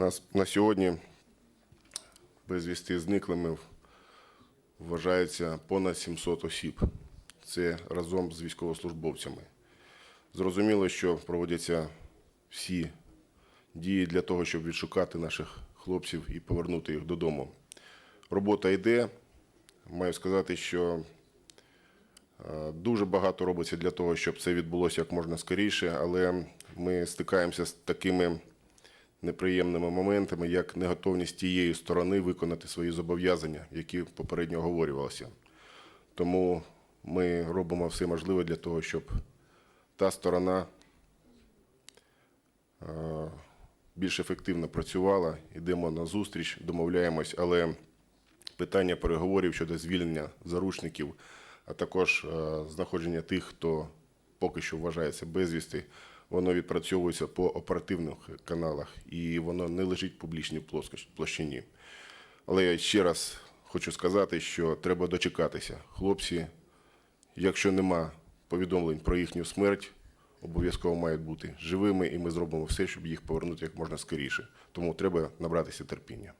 Нас на сьогодні безвісти зниклими вважається понад 700 осіб. Це разом з військовослужбовцями. Зрозуміло, що проводяться всі дії для того, щоб відшукати наших хлопців і повернути їх додому. Робота йде. Маю сказати, що е, дуже багато робиться для того, щоб це відбулося як можна скоріше, але ми стикаємося з такими неприємними моментами, як неготовність тієї сторони виконати свої зобов'язання, які попередньо оговорювалися. Тому ми робимо все можливе для того, щоб та сторона е, більш ефективно працювала, йдемо на зустріч, домовляємось, але питання переговорів щодо звільнення заручників, а також е, знаходження тих, хто поки що вважається безвісти, воно відпрацьовується по оперативних каналах і воно не лежить в публічній площині. Але я ще раз хочу сказати, що треба дочекатися. Хлопці, якщо нема повідомлень про їхню смерть, обов'язково мають бути живими, і ми зробимо все, щоб їх повернути як можна скоріше. Тому треба набратися терпіння.